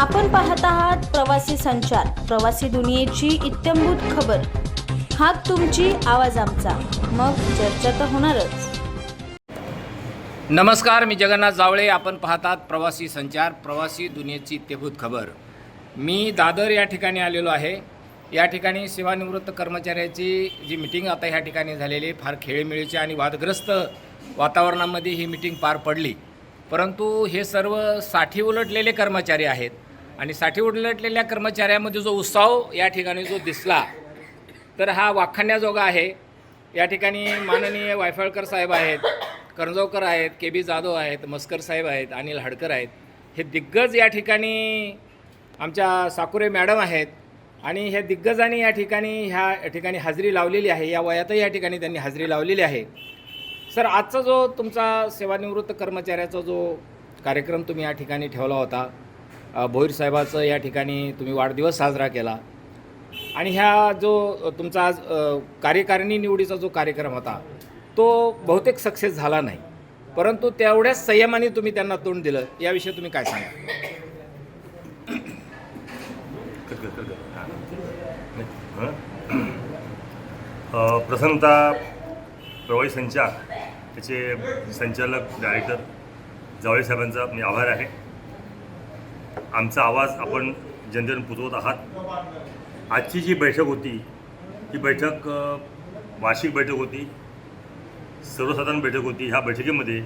आपण पाहत आहात प्रवासी संचार प्रवासी दुनियेची इत्यंभूत खबर. हात तुमची आवाज आमचा. मग चर्चा तर होणारच. नमस्कार मी जगन्नाथ जावळे. आपण पाहतात प्रवासी संचार प्रवासी दुनियेची इत्यंभूत खबर. मी दादर या ठिकाणी आलेलो आहे. या ठिकाणी सेवानिवृत्त कर्मचाऱ्याची जी मिटिंग आता ह्या ठिकाणी झालेली आहे, फार खेळीमेळीची आणि वादग्रस्त वातावरणामध्ये ही मिटिंग पार पडली. परंतु हे सर्वसाठी उलटलेले कर्मचारी आहेत. आणि साठी उलटलेल्या कर्मचाऱ्यामध्ये जो उत्साह या ठिकाणी जो दिसला तर हा वाखाण्याजोगा आहे. या ठिकाणी माननीय वायफळकर साहेब आहेत करंजवकर आहेत के बी जाधव आहेत मस्कर साहेब आहेत अनिल हडकर आहेत. हे दिग्गज या ठिकाणी आमच्या साकुरे मॅडम आहेत आणि ह्या दिग्गजांनी या ठिकाणी ह्या ठिकाणी हजेरी लावलेली आहे. या वयातही या ठिकाणी त्यांनी हजेरी लावलेली आहे. सर आजचा जो तुमचा सेवानिवृत्त कर्मचाऱ्याचा जो कार्यक्रम तुम्ही या ठिकाणी ठेवला होता भोईर साहेबाचं या ठिकाणी तुम्ही वाढदिवस साजरा केला. आणि ह्या जो तुमचा आज कार्यकारिणी निवडीचा जो कार्यक्रम होता तो बहुतेक सक्सेस झाला नाही. परंतु तेवढ्याच संयमाने तुम्ही त्यांना तोंड दिलं. याविषयी तुम्ही काय सांगा प्रसन्नता प्रवाही संचार त्याचे संचालक डायरेक्टर जावळे साहेबांचा मी आभार आहे. आमचा आवाज आपण जनतेनं पुरवत आहात. आजची जी बैठक होती ही बैठक वार्षिक बैठक होती. सर्वसाधारण बैठक होती. ह्या बैठकीमध्ये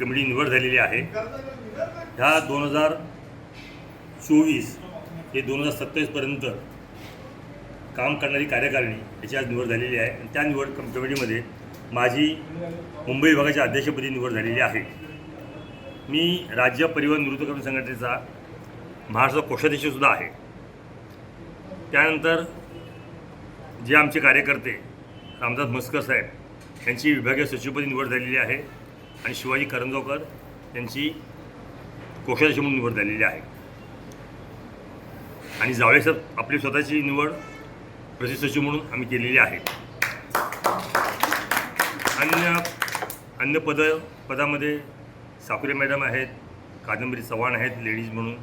कमिटी निवड झालेली आहे. ह्या दोन हजार चोवीस ते दोन हजार सत्तावीसपर्यंत काम करणारी कार्यकारिणी याची आज निवड झालेली आहे. आणि त्या निवड कम कमिटीमध्ये माझी मुंबई विभागाच्या अध्यक्षपदी निवड झालेली आहे. मी राज्य परिवहन निवृत्त संघटनेचा महाराष्ट्र कोषाध्यक्षसुद्धा आहे. त्यानंतर जे आमचे कार्यकर्ते रामदास मस्कर साहेब यांची विभागीय सचिवपदी निवड झालेली आहे आणि शिवाजी करंजोकर यांची कोषाध्यक्ष म्हणून निवड झालेली आहे. आणि जावळे आपली स्वतःची निवड प्रसिद्ध सचिव म्हणून आम्ही केलेली आहे. अन्य अन्य पद पदामध्ये साकुरे मॅडम आहेत कादंबरी चव्हाण आहेत लेडीज म्हणून.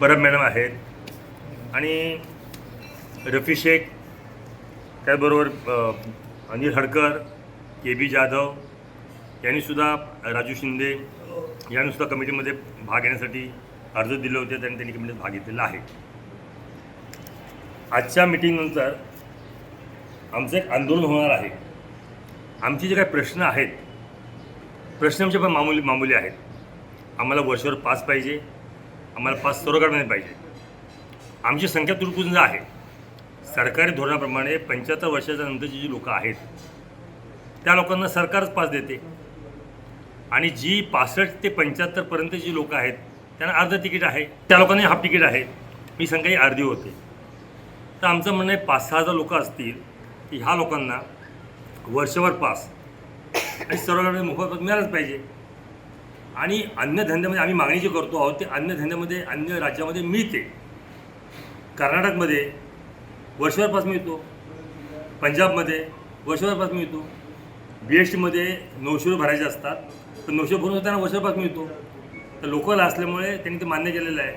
परब मॅडम. आहेत. आणि रफी शेख त्याचबरोबर अनिल हडकर के बी जाधव यांनीसुद्धा राजू शिंदे यांनीसुद्धा कमिटीमध्ये भाग घेण्यासाठी अर्ज दिले होते त्यांनी त्यांनी कमिटीत भाग घेतलेला आहे. आजच्या मिटिंगनंतर आमचं एक आंदोलन होणार आहे. आमचे जे काही प्रश्न आहेत प्रश्न आमचे पण मामूली मामूली आहेत. आम्हाला वर्षभर पास पाहिजे आम्हाला पास सर्व पाहिजे. आमची संख्या तुटपुंज आहे. सरकारी धोरणाप्रमाणे पंच्याहत्तर वर्षाच्या नंतरची जी लोकं आहेत त्या लोकांना सरकारच पास देते. आणि जी पासष्ट ते पंच्याहत्तरपर्यंत जी लोकं आहेत त्यांना अर्ध तिकीट आहे. त्या लोकांना हाफ तिकीट आहे. मी संख्या ही अर्धी होते. तर आमचं म्हणणं आहे पाच सहा हजार लोकं असतील की ह्या लोकांना वर्षभर पास. आणि सर्व मोफत मिळालंच पाहिजे. आणि अन्य धंद्यामध्ये आम्ही मागणी जी करतो आहोत ते अन्य धंद्यामध्ये अन्य राज्यामध्ये मिळते. कर्नाटकमध्ये वर्षभर पास मिळतो. पंजाबमध्ये वर्षभर पास मिळतो. बी एस टीमध्ये नऊशे रुपये भरायचे असतात. पण नऊशे भरून त्यांना वर्षभर पास मिळतो. तर लोकल असल्यामुळे त्यांनी ते मान्य केलेलं आहे.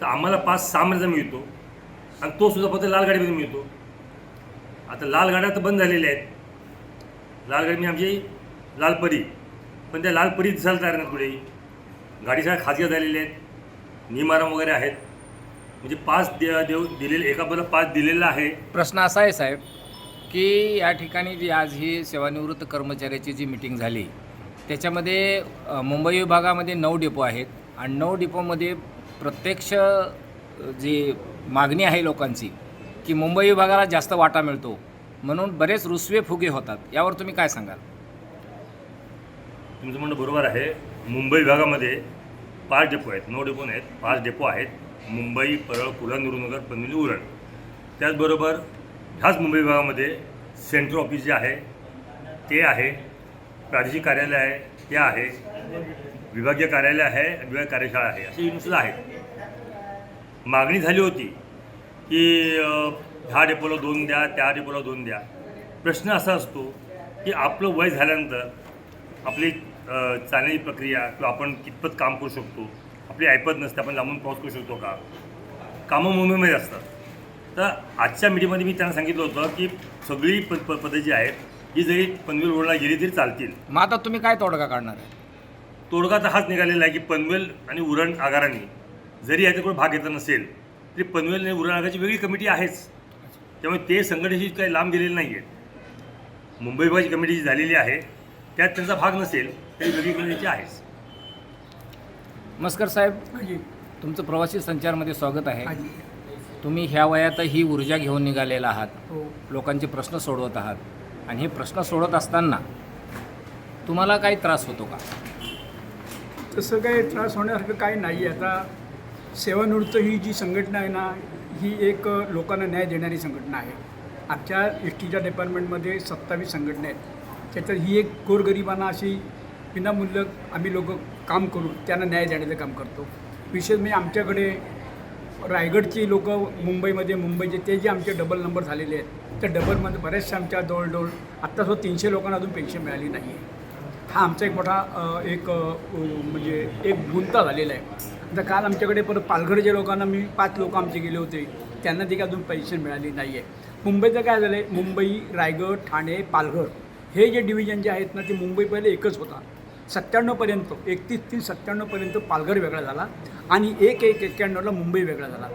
तर आम्हाला पास सहा महिन्याचा मिळतो. आणि तो सुद्धा फक्त लाल गाडीमध्ये मिळतो. आता लाल गाड्या तर बंद झालेल्या आहेत. लाल गाडी मी आमची लालपरी. पण त्या लालपरीत दिसायला तयार नाही पुढे गाडी सगळ्या खाजगी झालेल्या आहेत. निमाराम वगैरे आहेत. म्हणजे पास दे देऊ दिलेले एका बदला पास दिलेला आहे. प्रश्न असा आहे साहेब की या ठिकाणी जी आज ही सेवानिवृत्त कर्मचाऱ्याची जी मिटिंग झाली त्याच्यामध्ये मुंबई विभागामध्ये नऊ डिपो आहेत आणि नऊ डिपोमध्ये प्रत्यक्ष जी मागणी आहे लोकांची की मुंबई विभागाला जास्त वाटा मिळतो. म्हणून बरेच रुसवे फुगे होतात. यावर तुम्ही काय सांगाल? तुमचं म्हणणं बरोबर आहे. मुंबई विभागामध्ये पाच डेपो आहेत. नऊ डेपो नाहीत पाच डेपो आहेत. मुंबई परळ पुला निरुनगर पनवेली उरण. त्याचबरोबर ह्याच मुंबई विभागामध्ये सेंट्रल ऑफिस जे आहे ते आहे. प्रादेशिक कार्यालय आहे ते आहे. विभागीय कार्यालय आहे. विभागीय विभाग कार्यशाळा आहे. असे युनिट्स आहेत. मागणी झाली होती. की ह्या डेपोला दोन द्या त्या डेपोला दोन द्या. प्रश्न असा असतो की आपलं वय झाल्यानंतर आपली चालण्याची प्रक्रिया किंवा आपण कितपत काम करू शकतो आपली ऐपत नसते आपण लांबून प्रवास करू शकतो का? कामं मुंबईमध्ये असतात. तर आजच्या मीटिंगमध्ये मी त्यांना सांगितलं होतं की सगळी प प पदं जी आहेत ही जरी पनवेल रोडला गेली तरी चालतील. मग आता तुम्ही काय तोडगा काढणार आहे? तोडगा तर हाच निघालेला आहे की पनवेल आणि उरण आगारांनी जरी याच्याकडे भाग घेतला नसेल तरी पनवेल आणि उरण आगाराची वेगळी कमिटी आहेच. त्यामुळे ते संघटनेशी काही लांब गेलेले नाही आहेत मुंबई विभागाची कमिटी जी झालेली आहे त्यात त्यांचा भाग नसेल तरी वेगळी कमिटीची आहेच. मस्कर साहेब. तुमचं प्रवासी संचारमध्ये स्वागत आहे. तुम्ही ह्या वयात ही ऊर्जा घेऊन निघालेला आहात. हो. लोकांचे प्रश्न सोडवत आहात. आणि हे प्रश्न सोडत असताना तुम्हाला काही त्रास होतो का? तसं काही त्रास होण्यासारखं काही नाही. आहे आता सेवानिवृत्त ही जी संघटना आहे ना ही एक लोकांना न्याय देणारी संघटना आहे. आमच्या एस टीच्या डिपार्टमेंटमध्ये सत्तावीस संघटना आहेत. त्याच्यात ही एक गोरगरिबांना अशी विनामूल्य आम्ही लोक काम करू त्यांना न्याय देण्याचं काम करतो. विशेष म्हणजे आमच्याकडे रायगडची लोक मुंबईमध्ये मुंबईचे ते जे आमचे डबल नंबर झालेले आहेत त्या डबलमध्ये बऱ्याचशा आमच्या जवळजवळ आत्ता सुद्धा तीनशे लोकांना अजून पेन्शन मिळाली नाही आहे हा आमचा एक मोठा एक म्हणजे एक गुंता झालेला आहे. आता काल आमच्याकडे परत पालघरच्या लोकांना मी पाच लोक आमचे गेले होते त्यांना देखील अजून पैसे मिळाली नाही आहे मुंबईचं काय झालं आहे मुंबई रायगड ठाणे पालघर हे जे डिव्हिजन जे आहेत ना ते मुंबई पहिले एकच होता. सत्त्याण्णवपर्यंत एकतीस तीन सत्त्याण्णवपर्यंत पालघर वेगळा झाला आणि एक एक एक्क्याण्णवला मुंबई वेगळा झाला.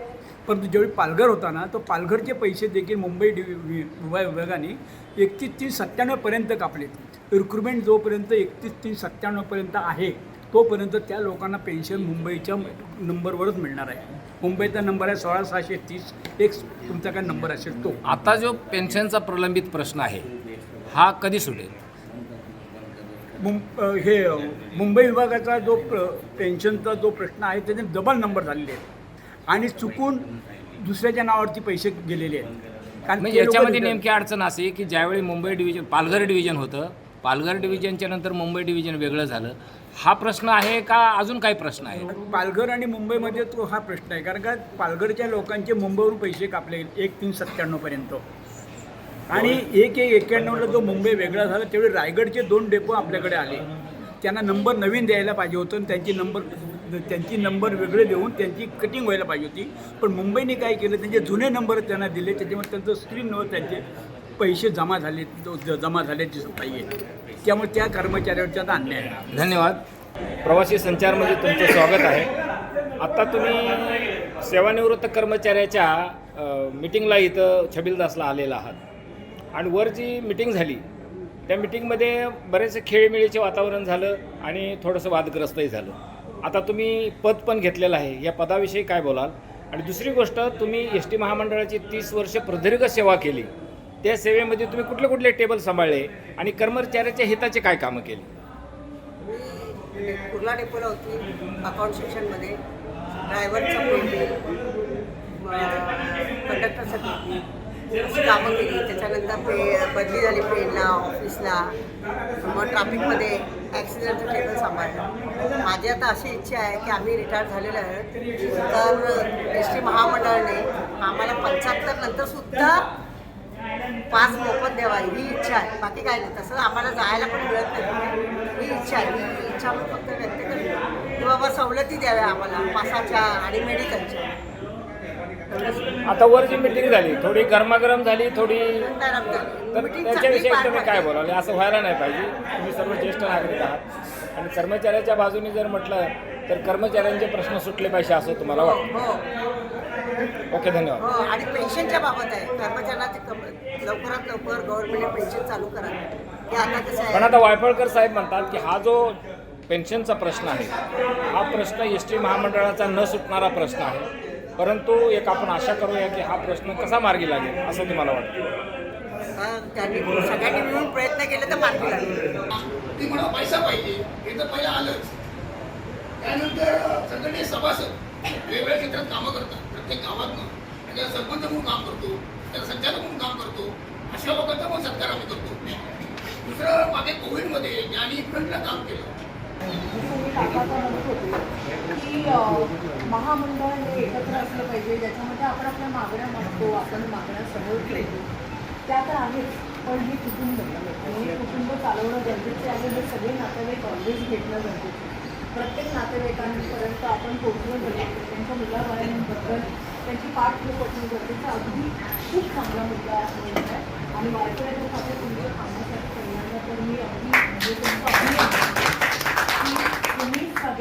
परंतु ज्यावेळी पालघर होता ना तो पालघरचे पैसे देखील मुंबई डि विभाग विभागाने एकतीस तीन सत्त्याण्णवपर्यंत कापलेत. रिक्रुटमेंट जोपर्यंत एकतीस तीन सत्त्याण्णवपर्यंत आहे तोपर्यंत त्या लोकांना पेन्शन मुंबईच्या नंबरवरच मिळणार आहे. मुंबईचा नंबर आहे सोळा सहाशे तीस. एक तुमचा काय नंबर असेल तो. आता जो पेन्शनचा प्रलंबित प्रश्न आहे हा कधी सुटेल? मुं हे मुंबई विभागाचा जो प्र पेन्शनचा जो प्रश्न आहे त्याचे डबल नंबर झालेले आहेत. आणि चुकून दुसऱ्याच्या नावावरती पैसे गेलेले आहेत. कारण म्हणजे याच्यामध्ये. नेमकी अडचण अशी की ज्यावेळी मुंबई डिव्हिजन पालघर डिव्हिजन होतं पालघर डिव्हिजनच्या नंतर मुंबई डिव्हिजन वेगळं झालं. हा प्रश्न आहे का अजून काही प्रश्न आहे? पालघर आणि मुंबईमध्ये तो हा प्रश्न आहे. कारण का पालघरच्या लोकांचे मुंबईवरून पैसे कापले एक तीन सत्त्याण्णवपर्यंत आणि एक एक एक्क्याण्णवला जो मुंबई वेगळा झाला त्यावेळी रायगडचे दोन डेपो आपल्याकडे आले. त्यांना नंबर नवीन द्यायला पाहिजे होतं आणि त्यांची नंबर त्यांची नंबर वेगळे देऊन त्यांची कटिंग व्हायला पाहिजे होती. पण मुंबईने काय केलं त्यांचे जुने नंबर त्यांना दिले त्याच्यामुळे त्यांचं स्क्रीनवर त्यांचे पैसे जमा झाले जमा झाल्याची नाही आहे. त्यामुळे त्या कर्मचाऱ्यांच्या आता अन्याय धन्यवाद. प्रवासी संचारमध्ये तुमचं स्वागत आहे. आत्ता तुम्ही सेवानिवृत्त कर्मचाऱ्याच्या मिटिंगला इथं छबिलदासला आलेला आहात. आणि वर जी मिटिंग झाली त्या मिटिंगमध्ये बरेचसे खेळमेळीचे वातावरण झालं आणि थोडंसं वादग्रस्तही झालं. आता तुम्ही पद पण घेतलेलं आहे. या पदाविषयी काय बोलाल? आणि दुसरी गोष्ट तुम्ही एस टी महामंडळाची तीस वर्ष प्रदीर्घ सेवा केली. त्या सेवेमध्ये तुम्ही कुठले कुठले टेबल सांभाळले? आणि कर्मचाऱ्याच्या हिताचे काय कामं केली? मी कुर्ला डेपोला होती अकाउंट सेक्शनमध्ये ड्रायव्हरचा कंडक्टरसाठी अशी कामं केली. त्याच्यानंतर पे बदली झाली ट्रेनला ऑफिसला मग ट्रॅफिकमध्ये ॲक्सिडेंट केलं सांभाळलं माझी आता अशी इच्छा आहे की आम्ही रिटायर झालेलो आहे तर एस टी महामंडळाने आम्हाला पंच्याहत्तर नंतरसुद्धा पाच मोफत द्यावा ही इच्छा आहे. बाकी काय नाही. तसं आम्हाला जायला पण मिळत नाही. ही इच्छा आहे. ही इच्छा आपण फक्त व्यक्त करतो की बाबा सवलती द्याव्या आम्हाला पासाच्या आणि मेडिकलच्या आता वर जी मिटिंग झाली थोडी गरमागरम झाली थोडी तर त्याच्याविषयी तुम्ही काय. बोलाल? असं व्हायला नाही पाहिजे. तुम्ही सर्व ज्येष्ठ नागरिक आहात. आणि कर्मचाऱ्याच्या बाजूने जर म्हटलं तर कर्मचाऱ्यांचे प्रश्न सुटले पाहिजे असं तुम्हाला हो वाटतं? हो. ओके धन्यवाद. हो आणि पेन्शनच्या बाबत आहे. कर्मचाऱ्यांना लवकरात लवकर गव्हर्नमेंटने पेन्शन चालू करा की आता कसं पण आता वायफळकर साहेब म्हणतात की हा जो पेन्शनचा प्रश्न आहे हा प्रश्न एस टी महामंडळाचा न सुटणारा प्रश्न आहे. परंतु एक आपण आशा करूया की हा प्रश्न कसा मार्गी लागेल असं तुम्हाला वाटतं? हा, त्यांनी सगळ्यांनी मिळून प्रयत्न केले तर मार्गी लागेल. ती म्हणा पैसा पाहिजे हे तर पहिलं आलंच. त्यानंतर संघटने सभासद वेगवेगळ्या क्षेत्रात कामं करतात. प्रत्येक गावात त्याला सरपंच म्हणून काम करतो त्याला संचालक म्हणून काम करतो अशा लोकांचा पण सत्कार आम्ही करतो. दुसरं मागे कोविडमध्ये ज्यांनी फ्रंटला काम केलं मी काकाचा म्हणत होते की महामंडळ हे एकत्र असलं पाहिजे ज्याच्यामध्ये आपण आपल्या मागण्या मागतो आपण मागण्या समोर ठेवतो त्या तर आहेच पण हे कुटुंब आणि हे कुटुंब चालवणं गरजेचे आहे हे सगळे नातेवाईक ऑलवेज घेतलं गरजेचं प्रत्येक नातेवाईकांपर्यंत आपण पोहोचणं गरजेचं त्यांच्या मुलाबाळ्यांबद्दल त्यांची पाठ हे पटणं गरजेचं अगदी खूप चांगला मुद्दा आहे आणि वारकऱ्याच्या खात्यात तुमच्या कामासाठी पहिल्यांदा तर मी अगदी म्हणजे तुमचं अभिनंदन.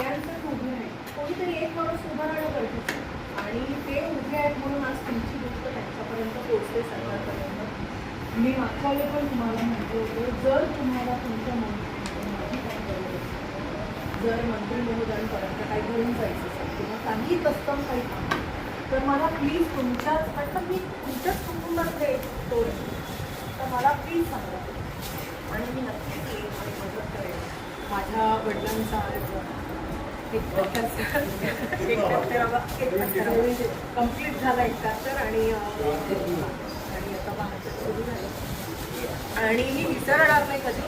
सगळ्यांचंच उभे आहे कोणीतरी एक माणूस उभा राहणं गरजेचं आणि ते उभे आहेत म्हणून आज तुमची गोष्ट त्यांच्यापर्यंत पोहोचते सरकारपर्यंत मी मागच्या वेळी पण तुम्हाला म्हटलं होतं जर तुम्हाला तुमच्या मंत्री जर मंत्री महोदयांपर्यंत काही घेऊन जायचं असेल किंवा काही तत्सम काही काम तर मला प्लीज तुमच्याच म्हटलं मी तुमच्याच कुटुंबातले तो तर मला प्लीज सांगा. आणि मी नक्कीच येईन आणि मदत करेन. माझ्या वडिलांचा आज कंप्लीट झाला एक तास अं, आणि आता बहात्तर सुरू झालं. आणि मी विसरणार नाही कधी.